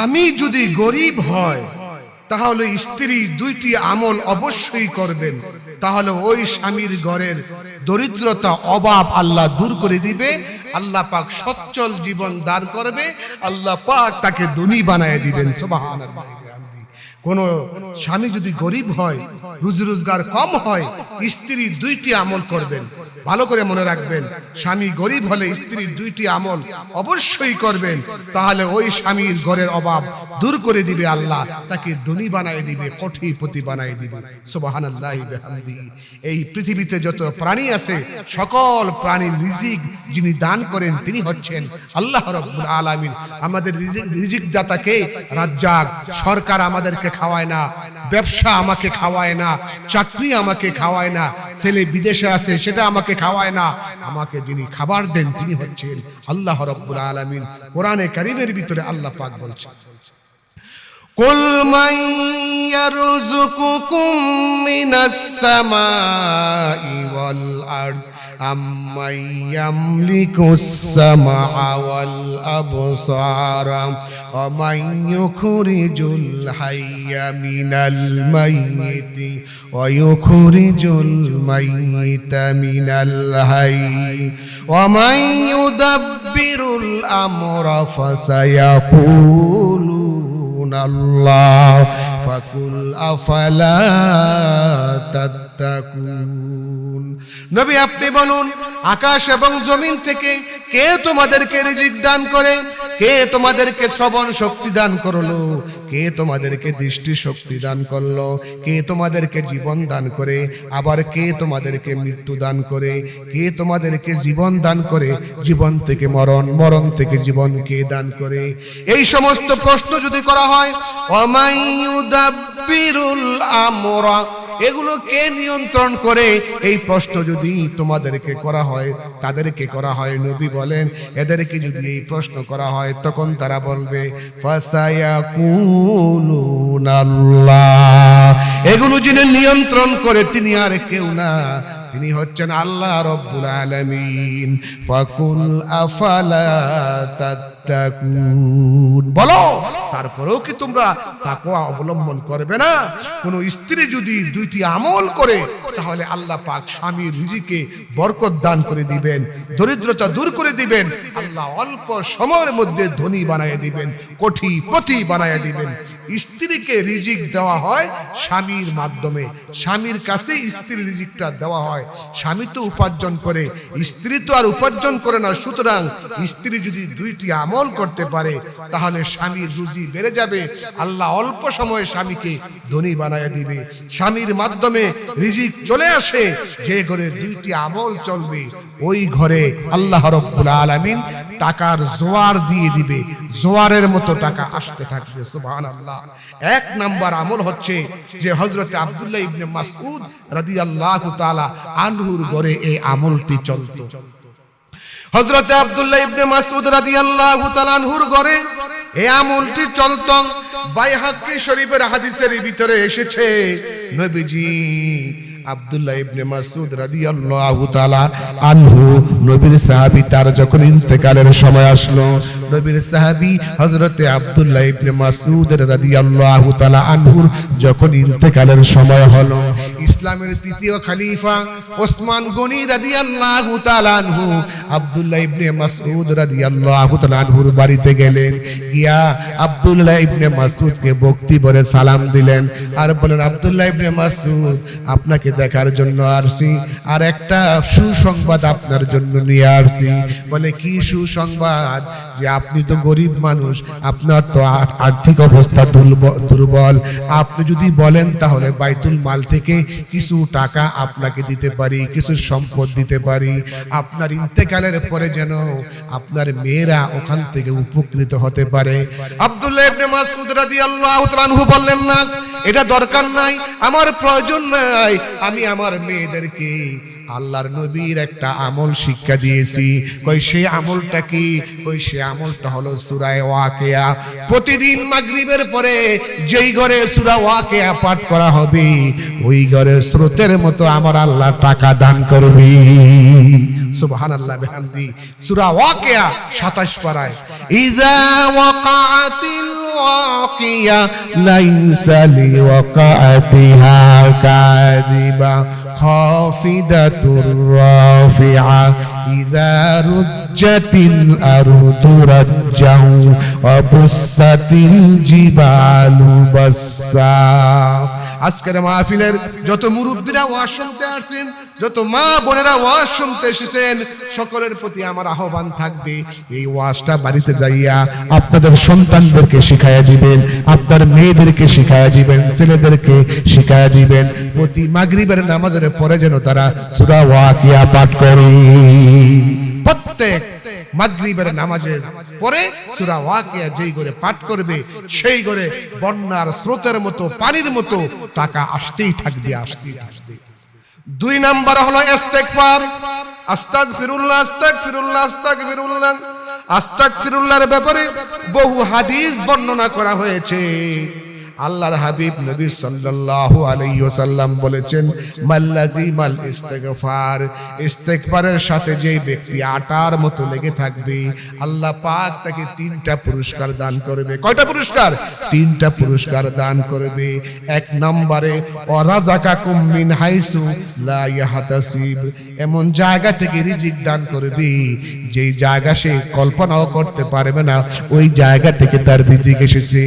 স্বামী যদি গরিব হয়, তাহলে স্ত্রী দুইটি আমল অবশ্যই করবেন। তাহলে ওই স্বামীর ঘরের দরিদ্রতা, অভাব আল্লাহ দূর করে দিবে। আল্লাহ পাক সচ্ছল জীবন দান করবে। আল্লাহ পাক তাকে ধনী বানায় দিবেন। কোন স্বামী যদি গরিব হয়, রুজি রোজগার কম হয়, স্ত্রী দুইটি আমল করবেন। ভালো করে মনে রাখবেন, স্বামী গরিব হলে স্ত্রী দুইটি আমল অবশ্যই করবেন, তাহলে ওই স্বামীর ঘরের অভাব দূর করে দিবে আল্লাহ, তাকে ধনী বানায় দিবে কঠিপতি বানায় দিবে। বিহামদিহি এই পৃথিবীতে যত প্রাণী আছে, সকল প্রাণীর রিজিক যিনি দান করেন তিনি হচ্ছেন আল্লাহ রব্বুল আলামিন। আমাদের রিজিক দাতাকে রাজ্জাক, সরকার আমাদেরকে খাওয়ায় না। ব্যবসা আমাকে খাওয়ায় না চাকরি আমাকে খাওয়ায় না ছেলে বিদেশে আছে সেটা আমাকে খাওয়ায় না আমাকে যিনি খাবার দেন তিনি হচ্ছেন আল্লাহ রব্বুল আলামিন কোরআনে কারিমের ভিতরে আল্লাহ পাক বলছেন قل من يرزقكم من السماء والأرض أمن يملك السمع والأبصار ومن يخرج الحي من الميت ويخرج الميت من الحي ومن يدبر الأمر فسيقولون الله فقل أفلا تتقون নবী আপনি বলুন আকাশ এবং জমিন থেকে কে তোমাদেরকে রিজিক দান করে কে তোমাদেরকে শ্রবণ শক্তি দান করল? কে তোমাদেরকে দৃষ্টি শক্তি দান করল? কে তোমাদেরকে জীবন দান করে? আবার কে তোমাদেরকে মৃত্যু দান করে? কে তোমাদেরকে জীবন দান করে? জীবন থেকে মরণ মরণ থেকে জীবন কে দান করে? এই সমস্ত প্রশ্ন যদি করা হয় অমায়ুদাব্বিরুল আমরা এগুলো কে নিয়ন্ত্রণ করে? এই প্রশ্ন যদি তোমাদেরকে করা হয়, তাদেরকে করা হয় নবী বলেন, এদেরকে যদি এই প্রশ্ন করা হয়, তখন তারা বলবে এগুলো যিনি নিয়ন্ত্রণ করে, তিনি আর কেউ না। তিনি হচ্ছেন আল্লাহ রব্বুল আলামিন। ফাকুল আফালা তাত্তাকুন। বলো। তারপরেও কি তোমরা তাকওয়া অবলম্বন করবে না? কোন স্ত্রী যদি দুইটি আমল করে তাহলে আল্লাহ পাক স্বামীর রিজিকে বরকত দান করে দিবেন দরিদ্রতা দূর করে দিবেন আল্লাহ অল্প সময়ের মধ্যে ধনী বানায় দিবেন কোটি পতি বানায় দিবেন। স্ত্রীকে রিজিক দেওয়া হয় স্বামীর মাধ্যমে। স্বামীর কাছে স্ত্রীর রিজিকটা দেওয়া হয়। স্বামী তো উপার্জন করে স্ত্রী তো আর উপার্জন করে না। সুতরাং স্ত্রী যদি দুইটি আমল করতে পারে, তাহলে স্বামীর রুজি বেড়ে যাবে। আল্লাহ অল্প সময়ে স্বামীকে ধনী বানায় দিবে। স্বামীর মাধ্যমে রিজিক চলে আসে, যে ঘরে দুইটি আমল চলবে, ওই ঘরে আল্লাহ রব্বুল আলামিন টাকার জোয়ার দিয়ে দিবে। জোয়ারের মতো টাকা আসতে থাকবে, সুবহানাল্লাহ। এক নাম্বার আমল হচ্ছে যে হযরতে আব্দুল্লাহ ইবনে মাসউদ রাদিয়াল্লাহু তাআলা আনহুর ঘরে এই আমলটি চলতো। হযরতে আব্দুল্লাহ ইবনে মাসউদ রাদিয়াল্লাহু তাআলা আনহুর ঘরে এই আমলটি চলতো। বাইহাক্কি শরীফের হাদিসের ভিতরে এসেছে, নবীজি আব্দুল্লাহ ইবনে মাসউদ রাদিয়াল্লাহু তাআলা আনহু, নবীর সাহাবী তার যখন ইন্তেকালের সময় আসলো, নবীর সাহাবী হযরতে আব্দুল্লাহ ইবনে মাসউদ রাদিয়াল্লাহু তাআলা আনহুর যখন ইন্তেকালের সময় হলো, ইসলামের তৃতীয় খলিফা ওসমান গনি রাদিয়াল্লাহু তাআলা আনহু আব্দুল্লাহ ইবনে মাসউদ রাদিয়াল্লাহু তাআলা আনহুর বাড়িতে গেলেন। গিয়া আব্দুল্লাহ ইবনে মাসউদকে ভক্তি ভরে সালাম দিলেন। আর বলেন, আব্দুল্লাহ ইবনে মাসউদ, আপনাকে দেখার জন্য আসছি। আর একটা সুসংবাদ আপনার জন্য নিয়ে আসছি। বলে, কি সুসংবাদ? যে আপনি তো গরিব মানুষ, আপনার তো আর্থিক অবস্থা দুর্ব- দুর্বল। আপনি যদি বলেন তাহলে বাইতুল মাল থেকে কিছু টাকা আপনাকে দিতে পারি, কিছু সম্পদ দিতে পারি। আপনার ইন্তেকালের পরে যেন আপনার মেয়েরা ওখান থেকে উপকৃত হতে পারে। আব্দুল্লাহ বললেন, না, এটা দরকার নাই, আমার প্রয়োজন নাই। আমি আমার মেয়েদেরকে আল্লাহর নবীর একটা আমল শিক্ষা দিয়েছি। সেই আমলটা কি? আমলটা হলো সূরায়ে ওয়াকিয়া। প্রতিদিন মাগরিবের পরে যেই ঘরে সূরা ওয়াকিয়া পাঠ করা হবে, ওই ঘরে স্রোতের মতো আমার আল্লাহ টাকা দান করবি। সুবহানাল্লাহ বিহামদি সূরা ওয়াকিয়া 27 পারায় ইযা ওয়াকাতিল واقية ليس لوقعتها كاذبة خافضة رافعة إذا رجت الأرض رجا وبست الجبال بسا আজকের মাহফিলের যত মুরব্বীরা ওয়াজ শুনতে আসছেন, যত মা বোনেরা ওয়াজ শুনতে এসেছেন, সকলের প্রতি আমার আহ্বান থাকবে। এই ওয়াজটা বাড়িতে যাইয়া আপনাদের সন্তানদেরকে শিখাইয়া দিবেন, আপনার মেয়েদেরকে শিখাইয়া দিবেন, ছেলেদেরকে শিখাইয়া দিবেন। প্রতি মাগরিবের নামাজের পরে যেন তারা সূরা ওয়াকিয়া পাঠ করে। প্রত্যেক মাগরিবের নামাজের পরে সূরা ওয়াকিয়া যেই করে পাঠ করবে, সেই করে বন্যার স্রোতের মতো, পানির মতো টাকা আসতেই থাকবে আসতেই থাকবে। দুই নাম্বার হলো ইস্তেগফার। আস্তাগফিরুল্লাহ আস্তাগফিরুল্লাহ আস্তাগফিরুল্লাহ। আস্তাগফিরুল্লাহর ব্যাপারে বহু হাদিস বর্ণনা করা হয়েছে। আল্লাহর হাবিব নবী সাল্লাল্লাহু আলাইহি ওয়াসাল্লাম বলেছেন, মাল্লাজি মাল ইস্তেগফার, ইস্তেগফারের সাথে যেই ব্যক্তি আটার মতো লেগে থাকবে, আল্লাহ পাক তাকে তিনটা পুরস্কার দান করবে। কয়টা পুরস্কার? তিনটা পুরস্কার দান করবে। এক নম্বরে, অরাজাকাকুম মিন হাইসু লা ইয়াহতাসিব। এমন জায়গা থেকে রিজিক দান করবি, যেই জায়গা সে কল্পনাও করতে পারবে না, ওই জায়গা থেকে তার রিজিক এসেছে।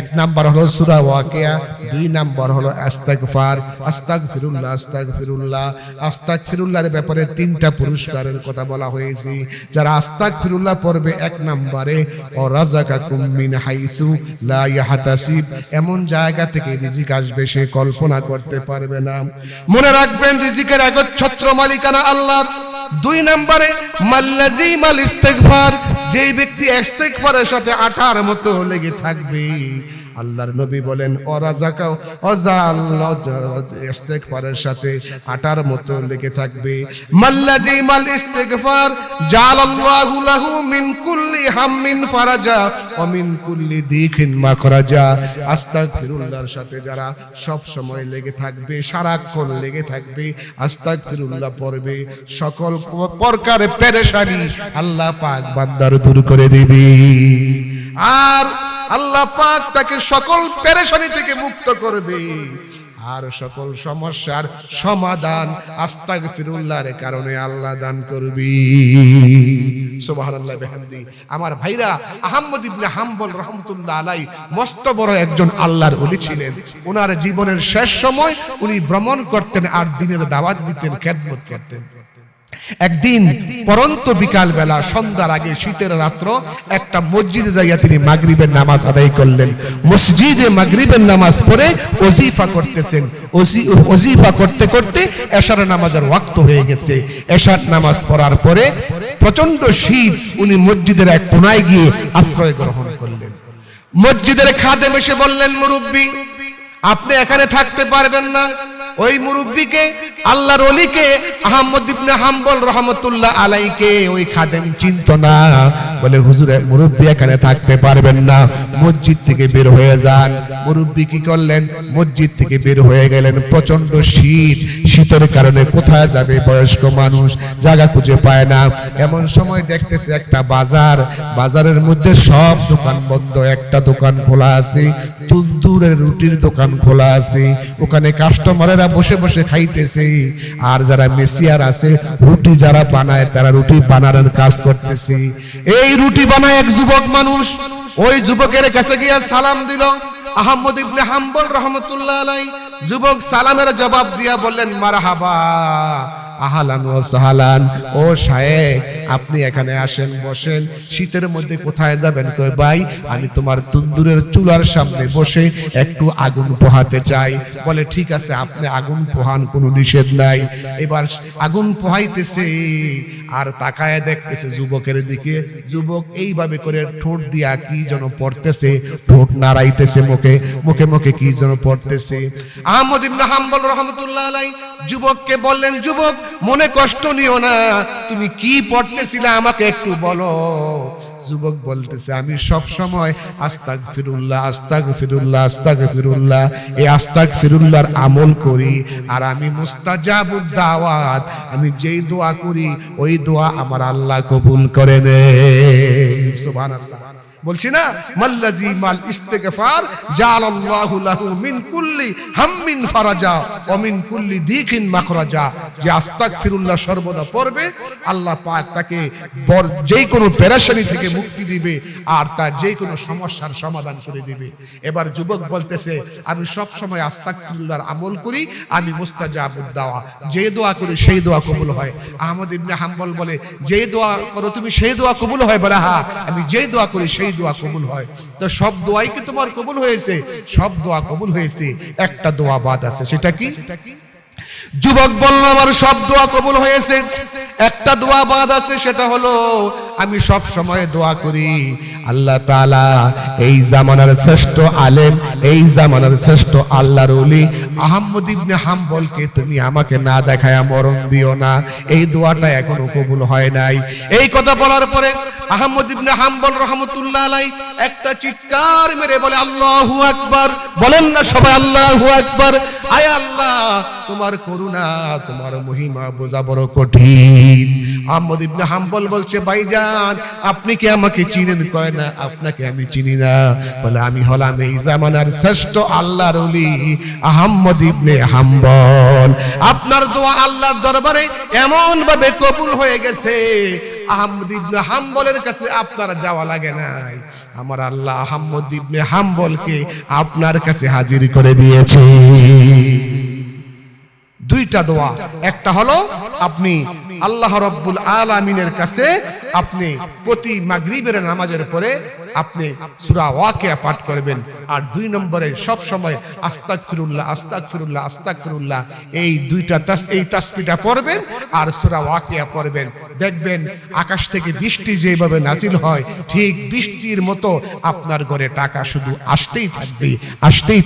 এক নাম্বার হলো সুরা ওয়াকিয়া। দুই নাম্বার হলো আস্তাগফার, আস্তাগফিরুল্লাহ আস্তাগফিরুল্লাহ। আস্তাগফিরুল্লাহর ব্যাপারে তিনটা পুরস্কারের কথা বলা হয়েছে। যারা আস্তাগফিরুল্লাহ পড়বে এক নম্বরে ও রাজাকাকুম মিন হাইসু লা ইয়াহতাসিব। এমন জায়গা থেকে রিজিক আসবে সে কল্পনা করতে পারবে না। মনে রাখবেন, রিজিকের একচ্ছত্র মালিকানা আল্লাহর। দুই নম্বরে, মাল্লাজি মাল ইস্তেগফার। যেই ব্যক্তি ইস্তেগফারের সাথে আঠার মতো লেগে থাকবে আল্লাহর নবী বলেন অরাজাকা অজা আল্লাহ ইস্তেগফারের সাথে আটার মতো লেগে থাকবে। মাল্লাজি মাল ইস্তেগফার, জালাল্লাহু লাহু মিন কুল্লি হাম্মিন ফারাজা, ওয়া মিন কুল্লি দিখিন মাখরাজা। আস্তাগফিরুল্লাহর সাথে যারা সব সময় লেগে থাকবে, সারাক্ষণ লেগে থাকবে, আস্তাগফিরুল্লাহ পড়বে। সকল প্রকার পেরেশানি আল্লাহ পাক বান্দার দূর করে দিবে। আর আল্লাহ পাক তাকে সকল পেরেশানি থেকে মুক্ত করবে। আর সকল সমস্যার সমাধান আস্তাগফিরুল্লাহর কারণে আল্লাহ দান করবি। সুবহানাল্লাহ, বিহামদি। আমার ভাইরা আহমদ ইবনে হাম্বল রহমতুল্লাহ আলাই মস্ত বড় একজন আল্লাহর ওলি ছিলেন। ওনার জীবনের শেষ সময় উনি ভ্রমণ করতেন আর দিনের দাওয়াত দিতেন, খেদমত করতেন। একদিন পরন্ত বিকাল বেলা সন্ধ্যার আগে, শীতের রাত্র, একটা মসজিদে যাইয়া তিনি মাগরিবের নামাজ আদায় করলেন। মসজিদে মাগরিবের নামাজ পড়ে ওজিফা করতেছেন। ওজি- ওজিফা করতে করতে এশার নামাজের ওয়াক্ত হয়ে গেছে। এশার নামাজ পড়ার পরে প্রচণ্ড শীত, উনি মসজিদের এক কোনায় গিয়ে আশ্রয় গ্রহণ করলেন। মসজিদের খাদেম এসে বললেন, মুরব্বী, আপনি এখানে থাকতে পারবেন না। ওই মুরব্বীকে, আল্লাহর অলিকে আহমদ ইবনে হাম্বল রহমতুল্লাহ আলাইকে, ওই খাদেম চিনত না। বলে, হুজুর মুরব্বী এখানে থাকতে পারবেন না, মসজিদ থেকে বের হয়ে যান। মুরব্বী কি করলেন? মসজিদ থেকে বের হয়ে গেলেন প্রচণ্ড শীত। শীতের কারণে কোথায় যাবে বয়স্ক মানুষ, জায়গা খুঁজে পায় না। এমন সময় দেখতেছে একটা বাজার। বাজারের মধ্যে সব দোকান বন্ধ। একটা দোকান খোলা আছে, তন্দুরের রুটির দোকান খোলা আছে। ওখানে কাস্টমারেরা বসে বসে খাইতেছে। আর যারা মেসিয়ার আছে, রুটি যারা বানায়, তারা রুটি বানানোর কাজ করতেছে। এই রুটি বানায় এক যুবক মানুষ, ওই যুবকের কাছে গিয়া সালাম দিল। আহমদ ইবনে হাম্বল রহমতুল্লাহ আলাই যুবক সালামের জবাব দিয়া বললেন, মারহাবা, আহালান ও সাহালান। ও শায়েক আপনি এখানে আসেন, বসেন। শীতের মধ্যে কোথায় যাবেন? কই ভাই, আমি তোমার তন্দুরের চুলার সামনে বসে একটু আগুন পোহাতে চাই। বলে, ঠিক আছে, আপনি আগুন পোহান, কোনো নিষেধ নাই। এবার আগুন পোহাইতেছে। আর তাকায় দেখতেছে যুবকের দিকে। যুবক এইভাবে করে ঠোঁট দিয়া কি যেন পড়তেছে, ঠোঁট নাড়াইতেছে মুখে মুখে মুখে কি যেন পড়তেছে। আহমদ ইবনে হাম্বল রহমতুল্লাহ আলাই যুবককে বললেন, যুবক, মনে কষ্ট নিও না, তুমি কি পড়তেছিলে আমাকে একটু বলো। যুবক বলতেছে, আমি সব সময় আস্তাক ফিরুল্লাহ আস্তাক ফিরুল্লাহ আস্তাক ফিরুল্লাহ এই আস্তাক ফিরুল্লাহর আমল করি আর আমি মুস্তাজাবুদ দাওয়াত, আমি যেই দোয়া করি, ওই দোয়া আমার আল্লাহ কবুল করে নে সুবহানাল্লাহ। বলছি না? মাল্লাজি মাল ইস্তেগফার, জালাল্লাহু লাহু মিন কুল্লি হাম্মিন ফারাজা ওয়া মিন কুল্লি দিকিন মাখরাজা। যে আস্তাগফিরুল্লাহ সর্বদা পড়বে, আল্লাহ পাক তাকে যেই কোনো পেরেশানি থেকে মুক্তি দিবে আর তার যেই কোনো সমস্যার সমাধান করে দিবে। এবার যুবক বলতেছে, আমি সব সময় আস্তাগফিরুল্লাহর আমল করি, আমি মুস্তাজাবুদ দাওয়া। যে দোয়া করি, সেই দোয়া কবুল হয়। আহমদ ইবনে হাম্বল বলে, যে দোয়া করো তুমি, সেই দোয়া কবুল হয় বলে হ্যাঁ আমি যেই দোয়া করি, সেই দোয়া কবুল হয়। তো সব দোয়াই কি তোমার কবুল হয়েছে? সব দোয়া কবুল হয়েছে। একটা দোয়া বাদ আছে, সেটা কি? যুবক বলল, আমার সব দোয়া কবুল হয়েছে। একটা দোয়া বাদ আছে, সেটা হলো, আমি সব সময় দোয়া করি। আল্লাহ তাআলা এই জামানার শ্রেষ্ঠ আলেম, এই জামানার শ্রেষ্ঠ আল্লাহর ওলি আহম্মদ ইবনে হাম্বলকে তুমি আমাকে না দেখায় মরণ দিও না। এই দোয়াটা এখনও কবুল হয় নাই। এই কথা বলার পরে আহম্মদ ইবনে হাম্বল রহমতুল্লাহ আলাই একটা চিৎকার মেরে বলে, আল্লাহু আকবার। বলেন না সবাই, আল্লাহু আকবার। আয় আল্লাহ, তোমার করুণা, তোমার মহিমা বোঝা বড় কঠিন। আহমদ ইবনে হাম্বল বলছে, ভাইজান, আপনি কি আমাকে চিনেন? কয়, না, আপনাকে আমি চিনি না। বলে, আমি হলাম এই জামানার শ্রেষ্ঠ আল্লাহর ওলি, আহমদ ইবনে হাম্বল। আপনার দোয়া আল্লাহর দরবারে এমন ভাবে কবুল হয়ে গেছে। আহমদ ইবনে হাম্বলের কাছে আপনার যাওয়া লাগে নাই। আমার আল্লাহ আহমদ ইবনে হাম্বলকে আপনার কাছে হাজির করে দিয়েছে। দুইটা দোয়া। একটা হলো, আপনি আল্লাহ রব্বুল আলামিনের কাছে আপনি প্রতি মাগরিবের নামাজের পরে আপনি সুরা ওয়াকেয়া পাঠ করবেন। আর দুই নম্বরে সব সময় আস্তাক ফিরুল্লাহ আস্তাক ফিরুল্লাহ আস্তাক ফিরুল্লাহ এই দুইটা এই তাসবিটা পড়বেন আর সুরা ওয়াকিয়া পড়বেন। দেখবেন আকাশ থেকে বৃষ্টি যেভাবে নাজিল হয়, ঠিক বৃষ্টির মতো আপনার ঘরে টাকা শুধু আসতেই থাকবে, আসতেই